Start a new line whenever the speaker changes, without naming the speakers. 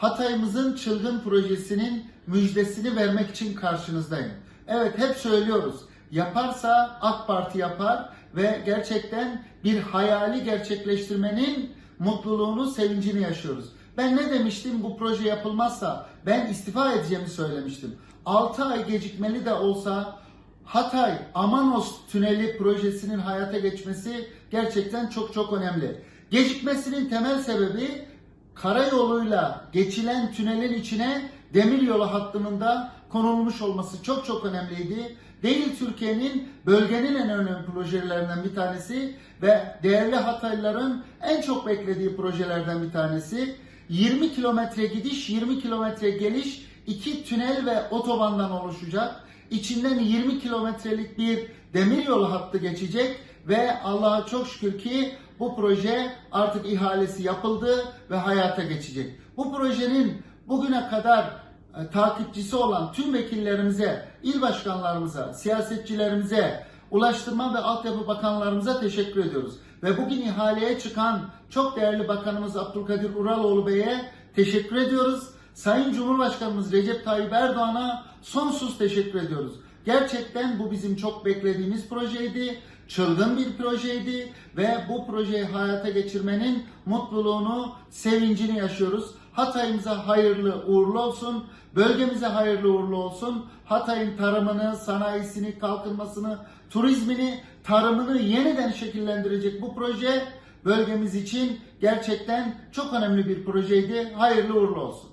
Hatay'ımızın çılgın projesinin müjdesini vermek için karşınızdayım. Evet hep söylüyoruz. Yaparsa AK Parti yapar ve gerçekten bir hayali gerçekleştirmenin mutluluğunu, sevincini yaşıyoruz. Ben ne demiştim bu proje yapılmazsa ben istifa edeceğimi söylemiştim. 6 ay gecikmeli de olsa Hatay Amanos Tüneli projesinin hayata geçmesi gerçekten çok çok önemli. Gecikmesinin temel sebebi karayoluyla geçilen tünelin içine demiryolu hattının da konulmuş olması çok çok önemliydi. Değil Türkiye'nin bölgenin en önemli projelerinden bir tanesi ve değerli Hataylıların en çok beklediği projelerden bir tanesi. 20 kilometre gidiş, 20 kilometre geliş, iki tünel ve otobandan oluşacak. İçinden 20 kilometrelik bir demiryolu hattı geçecek ve Allah'a çok şükür ki bu proje artık ihalesi yapıldı ve hayata geçecek. Bu projenin bugüne kadar e, takipçisi olan tüm vekillerimize, il başkanlarımıza, siyasetçilerimize, Ulaştırma ve Altyapı Bakanlarımıza teşekkür ediyoruz. Ve bugün ihaleye çıkan çok değerli Bakanımız Abdülkadir Uraloğlu Bey'e teşekkür ediyoruz. Sayın Cumhurbaşkanımız Recep Tayyip Erdoğan'a sonsuz teşekkür ediyoruz. Gerçekten bu bizim çok beklediğimiz projeydi. Çılgın bir projeydi ve bu projeyi hayata geçirmenin mutluluğunu, sevincini yaşıyoruz. Hatay'ımıza hayırlı uğurlu olsun. Bölgemize hayırlı uğurlu olsun. Hatay'ın tarımını, sanayisini, kalkınmasını, turizmini, tarımını yeniden şekillendirecek bu proje bölgemiz için gerçekten çok önemli bir projeydi. Hayırlı uğurlu olsun.